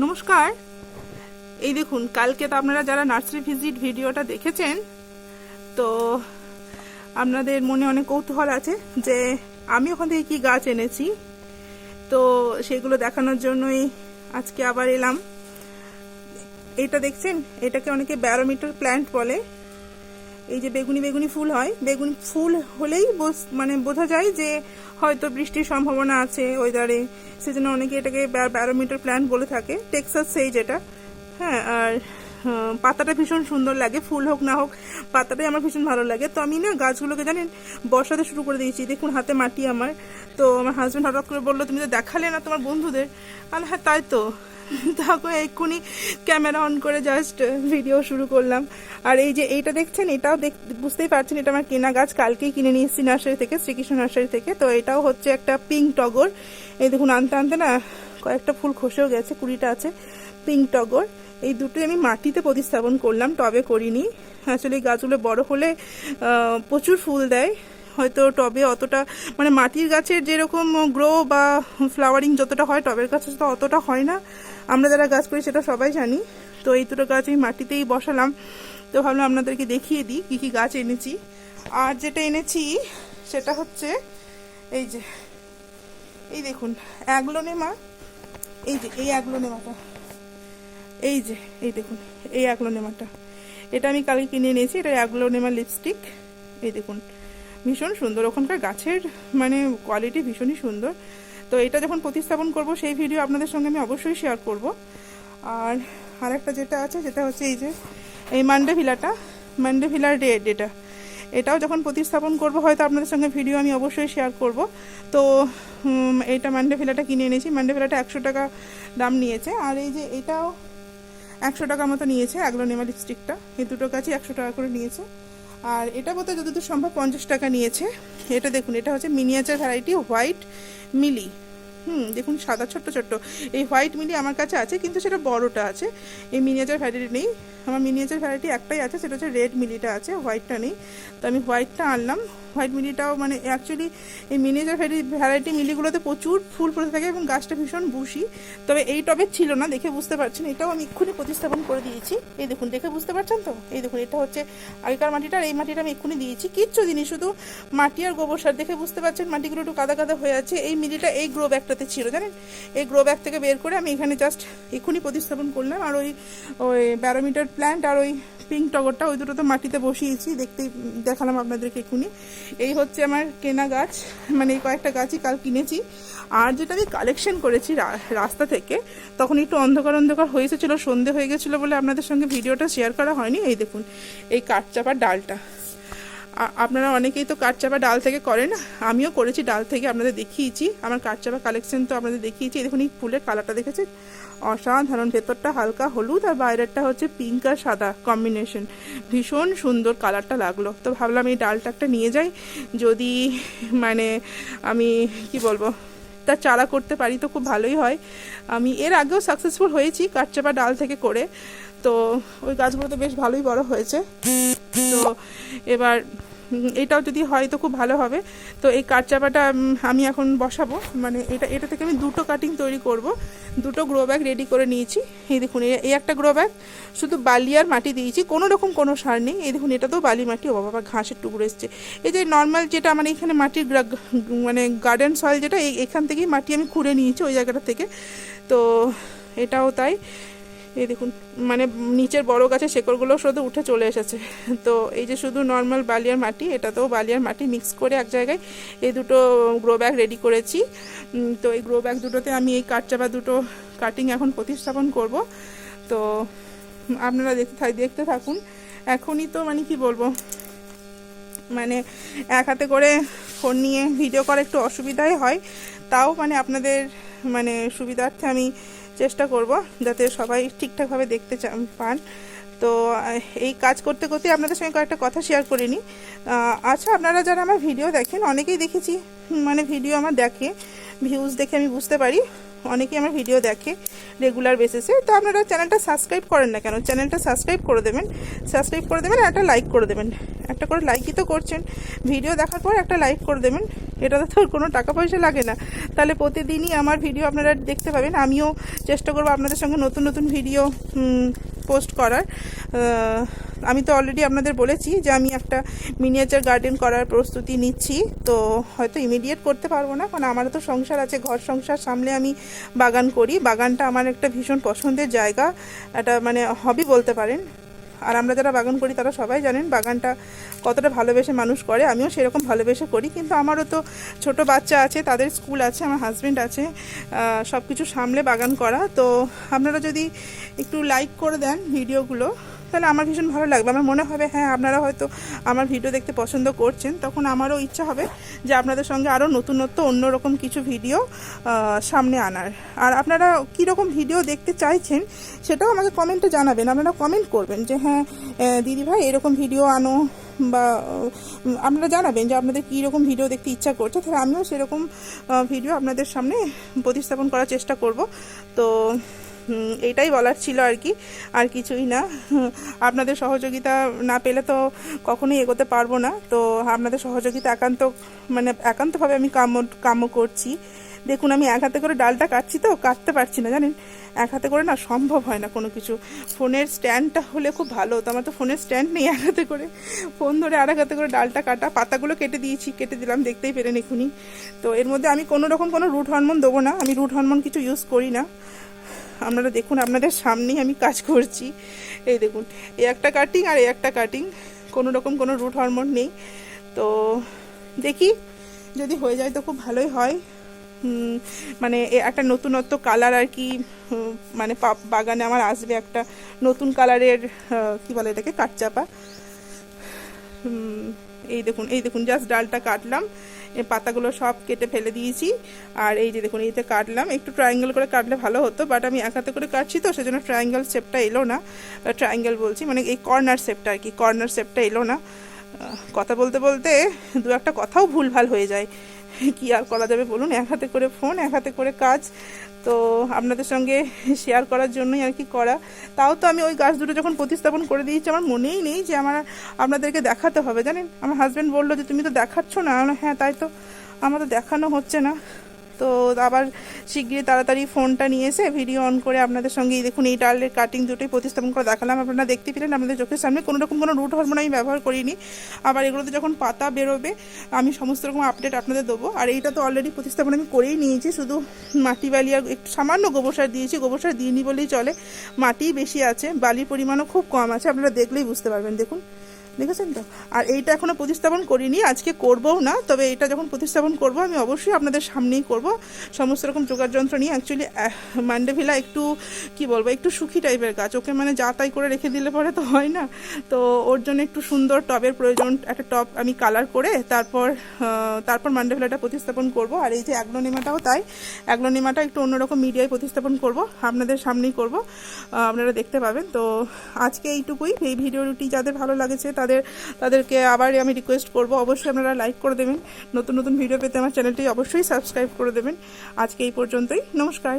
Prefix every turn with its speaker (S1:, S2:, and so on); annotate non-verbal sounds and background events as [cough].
S1: নমস্কার। এই দেখুন, কালকে তো আপনারা যারা নার্সারি ভিজিট ভিডিওটা দেখেছেন, তো আপনাদের মনে অনেক কৌতূহল আছে যে আমি ওখান থেকে কি গাছ এনেছি। তো সেগুলো দেখানোর জন্যই আজকে আবার এলাম। এটা দেখছেন? এটাকে অনেকে ব্যারোমিটার প্ল্যান্ট বলে। এই যে বেগুনি বেগুনি ফুল হয়, বেগুনি ফুল হলেই মানে বোঝা যায় যে হয়তো বৃষ্টির সম্ভাবনা আছে ওয়েদারে সেজন্য অনেকে এটাকে ব্যারোমিটার প্ল্যান্ট বলে থাকে টেক্সাস সেই যেটা হ্যাঁ আর পাতাটা ভীষণ সুন্দর লাগে, ফুল হোক না হোক, পাতাটাই আমার ভীষণ ভালো লাগে। তো আমি না গাছগুলোকে জানেন বসাতে শুরু করে দিয়েছি, দেখুন হাতে মাটি আমার। তো আমার হাজব্যান্ড হঠাৎ করে বলল, তুমি তো দেখালে না তোমার বন্ধুদের? আর হ্যাঁ তাই তো। [laughs] তারপরে এক্ষুনি ক্যামেরা অন করে জাস্ট ভিডিও শুরু করলাম। আর এই যে এইটা দেখছেন, এটাও দেখ, বুঝতেই পারছেন, এটা আমার কেনা গাছ, কালকেই কিনে নিয়ে নার্সারি থেকে, শ্রীকৃষ্ণ নার্সারি থেকে। তো এটাও হচ্ছে একটা পিঙ্ক টগর। এই দেখুন, আনতে আনতে না কয়েকটা ফুল খসেও গেছে, কুড়িটা আছে পিঙ্ক টগর। এই দুটোই আমি মাটিতে প্রতিস্থাপন করলাম, টবে করিনি। আসলে গাছগুলো বড় হলে প্রচুর ফুল দেয়। হয়তো টবে অতটা মানে মাটির গাছের যেরকম গ্রো বা ফ্লাওয়ারিং যতটা হয়, টবের গাছে তো অতটা হয় না। আমরা যারা গাছ করি সেটা সবাই জানি। তো এই দুটো গাছ আমি মাটিতেই বসালাম। তো ভাবলাম আপনাদেরকে দেখিয়ে দিই কী কী গাছ এনেছি। আর যেটা এনেছি সেটা হচ্ছে এই যে, এই দেখুন, অ্যাগলোনেমা। এই যে, এই অ্যাগলোনেমাটা। এই যে, এই দেখুন, এই অ্যাগলোনেমাটা। এটা আমি কালকে কিনে নিয়েছি এটা অ্যাগলোনেমা লিপস্টিক। এই দেখুন, ভীষণ সুন্দর। ওখানকার গাছের মানে কোয়ালিটি ভীষণই সুন্দর। তো এটা যখন প্রতিস্থাপন করব, সেই ভিডিও আপনাদের সঙ্গে আমি অবশ্যই শেয়ার করব। আর আরেকটা যেটা আছে যেটা হচ্ছে এই যে, এই মান্ডে ভিলাটা মান্ডে ভিলার রেড এটা এটাও যখন প্রতিস্থাপন করব, হয়তো আপনাদের সঙ্গে ভিডিও আমি অবশ্যই শেয়ার করব। তো এটা এইটা মান্ডে ভিলাটা কিনে এনেছি। মান্ডে ভিলাটা একশো টাকা দাম নিয়েছে। আর এই যে এটাও একশো টাকার মতো নিয়েছে অ্যাগ্লোনেমা লিপস্টিকটা এই দুটো গাছই একশো টাকা করে নিয়েছে। আর এটা বোধহয় যতদূর সম্ভব পঞ্চাশ টাকা নিয়েছে। এটা দেখুন, এটা হচ্ছে মিনিয়েচার ভ্যারাইটি হোয়াইট মিলি হুম, দেখুন, সাদা, ছোট্ট ছোট্ট। এই হোয়াইট মিলি আমার কাছে আছে, কিন্তু সেটা বড়টা আছে। এই মিনিয়েচার ভ্যারাইটি নেই। আমার মিনিয়েচার ভ্যারাইটি একটাই আছে, সেটা হচ্ছে রেড মিলিটা আছে হোয়াইটটা নেই। তো আমি হোয়াইটটা আনলাম। হোয়াইট মিলিটাও মানে অ্যাকচুয়ালি এই মিনিয়েচার ভ্যারাইটি মিলিগুলোতে প্রচুর ফুল ফুটে থাকে এবং গাছটা ভীষণ বুশি তবে এই টবে ছিল না, দেখে বুঝতে পারছেন, এটাও আমি এক্ষুনি প্রতিস্থাপন করে দিয়েছি। এই দেখুন, দেখে বুঝতে পারছেন তো? এই দেখুন, এটা হচ্ছে আগেকার মাটিটা, আর এই মাটিটা আমি এক্ষুনি দিয়েছি। কিচ্ছু দিনই শুধু মাটি আর গোবর সার। দেখে বুঝতে পারছেন, মাটিগুলো একটু কাদা কাদা হয়ে আছে। এই মিলিটা এই গ্রো ব্যাগটাতে ছিল, জানেন? এই গ্রো ব্যাগ থেকে বের করে আমি এখানে জাস্ট এক্ষুনি প্রতিস্থাপন করলাম। আর ওই ওই ব্যারোমিটার প্ল্যান্ট আর ওই পিঙ্ক টগরটা ওই দুটো তো মাটিতে বসিয়েছি দেখতে দেখালাম আপনাদেরকে এক্ষুনি। এই হচ্ছে আমার কেনা গাছ মানে এই কয়েকটা গাছই কাল কিনেছি। আর যেটা আমি কালেকশন করেছি রাস্তা থেকে, তখন একটু অন্ধকার অন্ধকার হয়েছে ছিল সন্ধে হয়ে গেছিল বলে আপনাদের সঙ্গে ভিডিওটা শেয়ার করা হয়নি। এই দেখুন, এই কাঠচাপার ডালটা। আপনারা অনেকেই তো কাঠচাপা ডাল থেকে করেন, আমিও করেছি ডাল থেকে আপনাদের দেখিয়েছি, আমার কাঠচাপা কালেকশন তো আপনাদের দেখিয়েছি দেখুন এই ফুলের কালারটা দেখেছেন? অসাধারণ, ভেতরটা হালকা হলুদ আর বাইরেরটা হচ্ছে পিঙ্ক আর সাদা কম্বিনেশন ভীষণ সুন্দর কালারটা লাগল। তো ভাবলাম এই ডালটা একটা নিয়ে যাই, যদি মানে আমি, কি বলব, তার চারা করতে পারি তো খুব ভালোই হয়। আমি এর আগেও সাকসেসফুল হয়েছি কাঠচাপা ডাল থেকে করে। তো ওই গাছগুলো তো বেশ ভালোই বড় হয়েছে। তো এবার এটাও যদি হয় তো খুব ভালো হবে। তো এই কাঠচাপাটা উম, আমি এখন বসাবো। মানে এটা এটা থেকে আমি দুটো কাটিং তৈরি করব। দুটো গ্রো ব্যাগ রেডি করে নিয়েছি। এই দেখুন এই একটা গ্রো ব্যাগ শুধু বালি আর মাটি দিয়েছি। কোনো রকম কোনো সার নেই। এই দেখুন এটা তো বালি মাটি ও বাবা ঘাসের টুকরো এসছে। এই যে নর্মাল যেটা মানে এখানে মাটির মানে গার্ডেন সয়েল যেটা এখান থেকেই মাটি আমি খুঁড়ে নিয়েছি ওই জায়গাটা থেকে। তো এটাও তাই। এই দেখুন মানে নিচের বড় গাছের শেকড়গুলো শুধু উঠে চলে এসেছে। তো এই যে শুধু নর্মাল বালিয়ার মাটি, এটাতেও বালিয়ার মাটি মিক্স করে এক জায়গায় এই দুটো গ্রো ব্যাগ রেডি করেছি। তো এই গ্রো ব্যাগ দুটোতে আমি এই কাঠচাপা দুটো কাটিং এখন প্রতিস্থাপন করব। তো আপনারা দেখতে থাক- দেখতে থাকুন। এখনই তো মানে কি বলব মানে এক হাতে করে ফোন নিয়ে ভিডিও করা একটু অসুবিধাই হয়। তাও মানে আপনাদের মানে সুবিধার্থে আমি চেষ্টা করব যাতে সবাই ঠিকঠাকভাবে দেখতে পান। তো এই কাজ করতে করতে আপনাদের সঙ্গে কয়েকটা কথা শেয়ার করে নিই আচ্ছা আপনারা যারা আমার ভিডিও দেখেন, অনেকেই দেখেছি। মানে ভিডিও আমার দেখে ভিউজ দেখে আমি বুঝতে পারি। অনেকেই আমার ভিডিও দেখে রেগুলার বেসিসে তো আপনারা চ্যানেলটা সাবস্ক্রাইব করেন না কেন চ্যানেলটা সাবস্ক্রাইব করে দেবেন। সাবস্ক্রাইব করে দেবেন আর একটা লাইক করে দেবেন। একটা করে লাইকই তো করছেন। ভিডিও দেখার পর একটা লাইক করে দেবেন। এটাতে তো কোনো টাকা পয়সা লাগে না। তাহলে প্রতিদিনই আমার ভিডিও আপনারা দেখতে পাবেন। আমিও চেষ্টা করব আপনাদের সঙ্গে নতুন নতুন ভিডিও পোস্ট করার। আমি তো অলরেডি আপনাদের বলেছি যে আমি একটা মিনিয়েচার গার্ডেন করার প্রস্তুতি নিচ্ছি। তো হয়তো ইমিডিয়েট করতে পারব না, কারণ আমারও তো সংসার আছে, ঘর সংসার সামলে আমি বাগান করি। বাগানটা আমার একটা ভীষণ পছন্দের জায়গা। একটা মানে হবি বলতে পারেন। আর আমরা যারা বাগান করি তারা সবাই জানেন বাগানটা কতটা ভালোবেসে মানুষ করে, আমিও সেরকম ভালোবেসে করি। কিন্তু আমারও তো ছোট বাচ্চা আছে, তাদের স্কুল আছে, আমার হাজব্যান্ড আছে সব কিছু সামলে বাগান করা। তো আপনারা যদি একটু লাইক করে দেন ভিডিওগুলো তাহলে আমার ভীষণ ভালো লাগবে। আমার মনে হবে হ্যাঁ আপনারা হয়তো আমার ভিডিও দেখতে পছন্দ করছেন। তখন আমারও ইচ্ছা হবে যে আপনাদের সঙ্গে আরও নতুনত্ব অন্যরকম কিছু ভিডিও সামনে আনার। আর আপনারা কীরকম ভিডিও দেখতে চাইছেন সেটাও আমাকে কমেন্টে জানাবেন। আপনারা কমেন্ট করবেন যে হ্যাঁ দিদি ভাই, এরকম ভিডিও আনো বা আপনারা জানাবেন যে আপনাদের কী রকম ভিডিও দেখতে ইচ্ছা করছে। তাহলে আমিও সেরকম ভিডিও আপনাদের সামনে প্রতিস্থাপন করার চেষ্টা করব। তো হুম, এইটাই বলার ছিল আর কি আর কিছুই না। আপনাদের সহযোগিতা না পেলে তো কখনোই এগোতে পারব না। তো আপনাদের সহযোগিতা একান্ত মানে একান্তভাবে আমি কাম্য কাম্য করছি। দেখুন আমি এক হাতে করে ডালটা কাটছি তো কাটতে পারছি না জানেন? এক হাতে করে না সম্ভব হয় না কোনো কিছু। ফোনের স্ট্যান্ডটা হলে খুব ভালো হতো আমার তো ফোনের স্ট্যান্ড নেই এক হাতে করে। ফোন ধরে আর এক হাতে করে ডালটা কাটা পাতাগুলো কেটে দিয়েছি কেটে দিলাম দেখতেই পেরেন এখুনি। তো এর মধ্যে আমি কোনো রকম কোনো রুট হরমোন দেবো না আমি রুট হরমোন কিছু ইউজ করি না। আপনারা দেখুন, আপনাদের সামনেই আমি কাজ করছি। এই দেখুন, এই একটা কাটিং আর এই একটা কাটিং কোনো রকম কোনো রুট হরমোন নেই। তো দেখি, যদি হয়ে যায় তো খুব ভালোই হয়। মানে একটা নতুনত্ব কালার আর কি মানে বাগানে আমার আসবে একটা নতুন কালারের কি বলে এটাকে, কাঠচাপা। এই দেখুন এই দেখুন জাস্ট ডালটা কাটলাম। পাতাগুলো সব কেটে ফেলে দিয়েছি। আর এই যে দেখুন এইতে কাটলাম। একটু ট্রায়াঙ্গেল করে কাটলে ভালো হতো বাট আমি একাতে করে কাটছি তো, সেজন্য ট্রায়াঙ্গেল শেপটা এলো না। ট্রায়াঙ্গেল বলছি মানে এই কর্নার শেপটা আর কি কর্নার শেপটা এলো না। কথা বলতে বলতে দু একটা কথাও ভুলভাল হয়ে যায়। কি আর করা যাবে বলুন? এক হাতে করে ফোন এক হাতে করে কাজ। তো আপনাদের সঙ্গে শেয়ার করার জন্যই আর কি করা। তাও তো আমি ওই গাছ দুটো যখন প্রতিস্থাপন করে দিয়েছি, আমার মনেই নেই যে আমার আপনাদেরকে দেখাতে হবে, জানেন? আমার হাজব্যান্ড বলল যে, তুমি তো দেখাচ্ছ না? হ্যাঁ তাই তো। আমার তো দেখানো হচ্ছে না। তো আবার শিগগিরই তাড়াতাড়ি ফোনটা নিয়ে এসে ভিডিও অন করে আপনাদের সঙ্গে দেখুন এই ডালের কাটিং দুটোই প্রতিস্থাপন করে দেখালাম। আপনারা দেখতে পেলেন আপনাদের চোখের সামনে কোনো রকম কোনো রুট হরমোন আমি ব্যবহার করিনি। আবার এগুলোতে যখন পাতা বেরোবে, আমি সমস্ত রকম আপডেট আপনাদের দেবো। আর এইটা তো অলরেডি প্রতিস্থাপন আমি করেই নিয়েছি, শুধু মাটি বালি আর একটু সামান্য গোবর সার দিয়েছি। গোবর সার দিইনি বলেই চলে। মাটি বেশি আছে, বালির পরিমাণও খুব কম আছে, আপনারা দেখলেই বুঝতে পারবেন। দেখুন দেখেছেন তো? আর এইটা এখনও প্রতিস্থাপন করিনি, আজকে করবও না, তবে এটা যখন প্রতিস্থাপন করব, আমি অবশ্যই আপনাদের সামনেই করব। সমস্ত রকম জোগাড় যন্ত্র নিয়ে অ্যাকচুয়ালি মান্ডেভিলা একটু, কি বলব, একটু সুখী টাইপের গাছ। ওকে মানে যা তাই করে রেখে দিলে পরে তো হয় না। তো ওর জন্য একটু সুন্দর টবের প্রয়োজন, একটা টব আমি কালার করে তারপর তারপর মান্ডেভিলাটা প্রতিস্থাপন করব। আর এই যে অ্যাগ্লোনিমাটাও তাই, অ্যাগ্লোনিমাটা একটু অন্যরকম মিডিয়ায় প্রতিস্থাপন করব, আপনাদের সামনেই করব। আপনারা দেখতে পাবেন। তো আজকে এইটুকুই। এই ভিডিওটি যাদের ভালো লাগেছে তাদের, তাদেরকে আবার আমি রিকোয়েস্ট করব। অবশ্যই আপনারা লাইক করে দেবেন। নতুন নতুন ভিডিও পেতে আমার চ্যানেলটি অবশ্যই সাবস্ক্রাইব করে দেবেন। আজকে এই পর্যন্তই। নমস্কার।